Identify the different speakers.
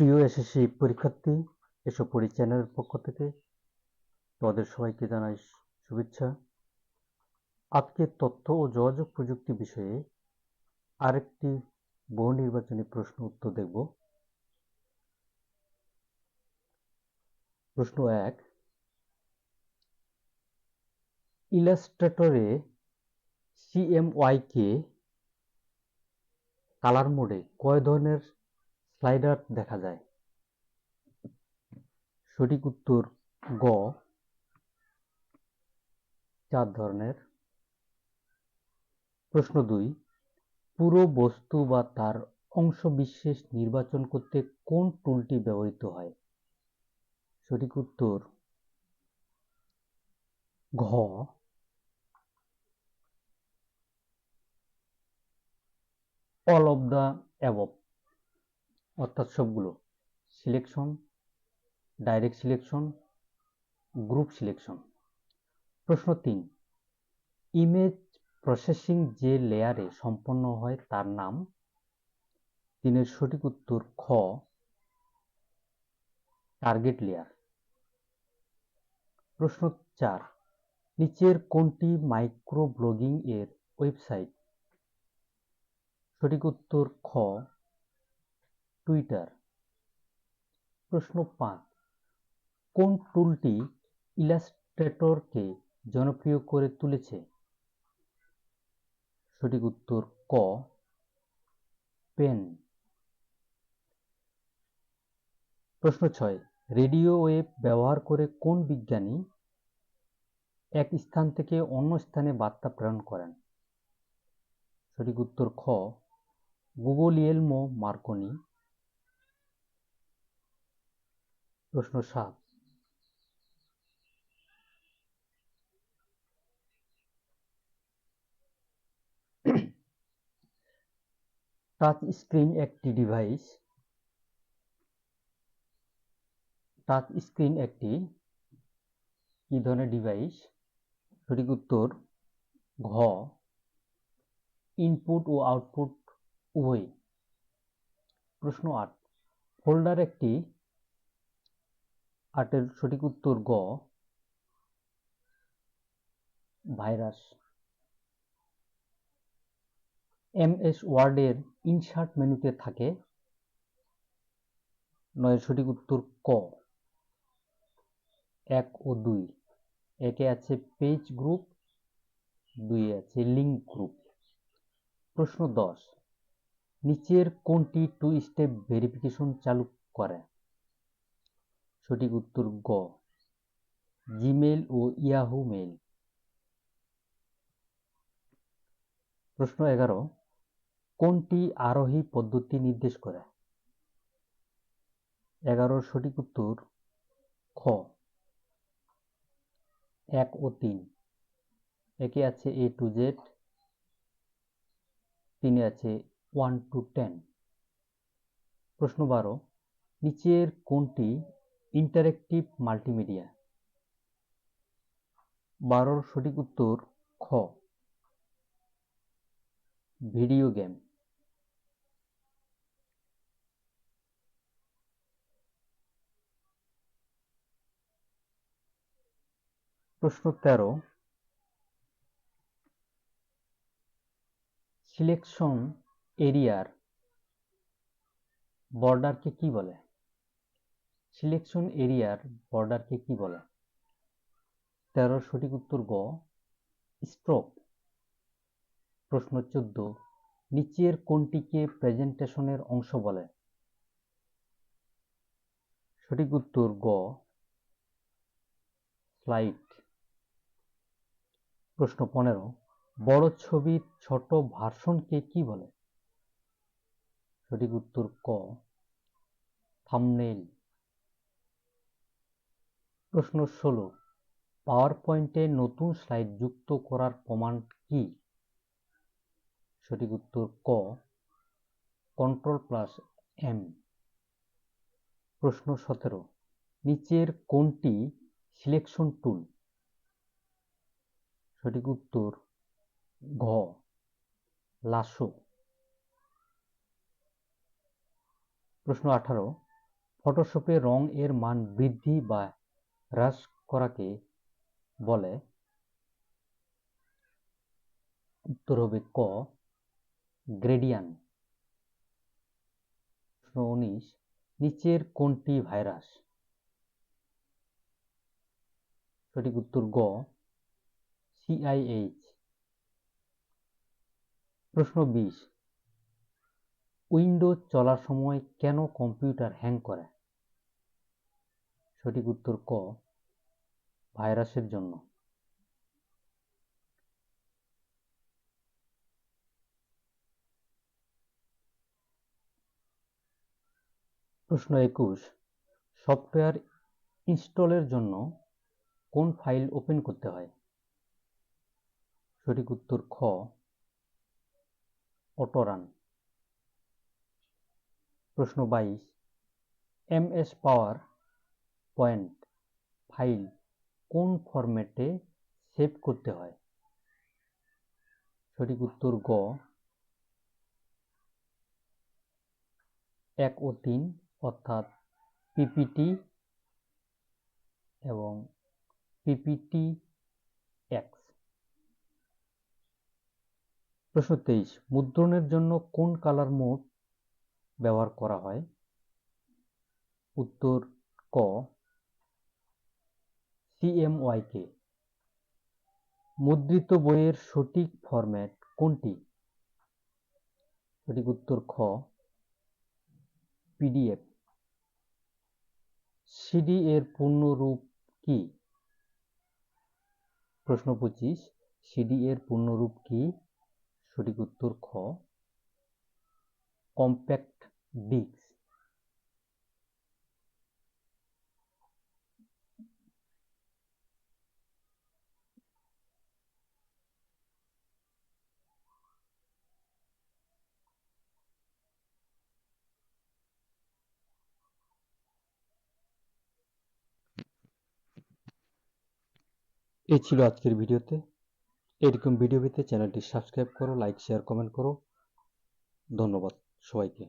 Speaker 1: প্রিয় এসএসসি পরীক্ষার্থী এসব পড়ি চ্যানেলের পক্ষ থেকে তোমাদের সবাইকে জানাই শুভেচ্ছা। আজকে তথ্য ও যোগাযোগ প্রযুক্তি বিষয়ে আরেকটি বহু নির্বাচনী প্রশ্ন উত্তর দেখব। প্রশ্ন এক, ইলাস্ট্রেটরে সিএমওয়াই কে কালার মোডে কয় ধরনের স্লাইডার দেখা যায়। সঠিক উত্তর গ। চার ধরনের। প্রশ্ন দুই, পুরো বস্তু বা তার অংশ বিশেষ নির্বাচন করতে কোন টুলটি ব্যবহৃত হয়? সঠিক উত্তর ঘ। All of the above. অর্থাৎ সবগুলো। Selection direct selection group selection প্রশ্ন তিন ইমেজ প্রসেসিং যে লেয়ারে সম্পন্ন হয় তার নাম? তিনের সঠিক উত্তর খ টার্গেট লেয়ার প্রশ্ন চার, নিচের কোনটি মাইক্রো ব্লগিং এর ওয়েবসাইট সঠিক উত্তর খ টুইটার। প্রশ্ন পাঁচ, কোন টুলটি ইলাস্ট্রেটরকে জনপ্রিয় করে তুলেছে? সঠিক উত্তর, ক, পেন। প্রশ্ন ছয়, রেডিও ওয়েভ ব্যবহার করে কোন বিজ্ঞানী এক স্থান থেকে অন্য স্থানে বার্তা প্রেরণ করেন? সঠিক উত্তর, খ, গুগলিয়েলমো মার্কনি। প্রশ্ন সাত। টাচ স্ক্রিন একটি ডিভাইস। টাচ স্ক্রিন একটি কি ধরনের ডিভাইস? সঠিক উত্তর, ঘ। ইনপুট ও আউটপুট উভয় প্রশ্ন আট। ফোল্ডার একটি আটের সঠিক উত্তর গ। ভাইরাস। এম এস ওয়ার্ডের ইনসার্ট মেনুতে থাকে নয়ের সঠিক উত্তর ক। এক ও দুই। একে আছে পেজ গ্রুপ, দুই আছে লিঙ্ক গ্রুপ। প্রশ্ন দশ। নিচের কোনটি টু স্টেপ ভেরিফিকেশন চালু করে? সঠিক উত্তর গ। জিমেল ও ইয়াহু মেল প্রশ্ন এগারো। কোনটি আরোহী পদ্ধতি নির্দেশ করে? এগারোর সঠিক উত্তর খ। এক ও তিন। একে আছে এ টু জেড তিনে আছে ওয়ান টু টেন প্রশ্ন বারো, নিচের কোনটি ইন্টারেক্টিভ মাল্টিমিডিয়া। বারোর সঠিক উত্তর খ। Video game. প্রশ্ন তেরো। সিলেকশন এরিয়ার বর্ডারকে কি বলে? সিলেকশন এরিয়ার বর্ডারকে কি বলে? তেরোর সঠিক উত্তর গ স্ট্রোক প্রশ্ন চোদ্দ, নিচের কোনটিকে প্রেজেন্টেশনের অংশ বলে? সঠিক উত্তর গ স্লাইড প্রশ্ন পনেরো, বড় ছবির ছোট ভার্সনকে কি বলে? সঠিক উত্তর ক থামনেইল প্রশ্ন ষোলো। পাওয়ার পয়েন্টে নতুন স্লাইড যুক্ত করার প্রমাণ কি? সঠিক উত্তর ক। Control plus M. প্রশ্ন সতেরো। নিচের কোনটি সিলেকশন টুল? সঠিক উত্তর ঘ। লাসো। প্রশ্ন আঠারো। ফটোশপে রং এর মান বৃদ্ধি বা হ্রাস করাকে বলে উত্তর হবে ক, গ্রেডিয়ান। প্রশ্ন উনিশ, নিচের কোনটি ভাইরাস? সঠিক উত্তর গ সিআইএইচ প্রশ্ন বিশ উইন্ডোজ চলার সময় কেন কম্পিউটার হ্যাং করে? সঠিক উত্তর ক, ভাইরাসের জন্য। প্রশ্ন একুশ, সফটওয়্যার ইনস্টলের জন্য কোন ফাইল ওপেন করতে হয়? সঠিক উত্তর খ, অটোরান। প্রশ্ন বাইশ M S PowerPoint file কোন ফরম্যাটে সেভ করতে হয়? সঠিক উত্তর গ। এক ও তিন, অর্থাৎ পিপিটি এবং পিপিটি এক্স প্রশ্ন তেইশ, মুদ্রণের জন্য কোন কালার মোড ব্যবহার করা হয়? উত্তর ক। সিএমওয়াইকে মুদ্রিত বইয়ের সঠিক ফরম্যাট কোনটি? সঠিক উত্তর খ। পিডিএফ সিডি এর পূর্ণ রূপ কি? প্রশ্ন পঁচিশ। সিডি এর পূর্ণ রূপ কি? সঠিক উত্তর খ। কম্প্যাক্ট ডিস্ক এই ছিল আজকের ভিডিওতে। এরকম ভিডিও পেতে চ্যানেলটি সাবস্ক্রাইব করো লাইক শেয়ার কমেন্ট করো। ধন্যবাদ সবাইকে।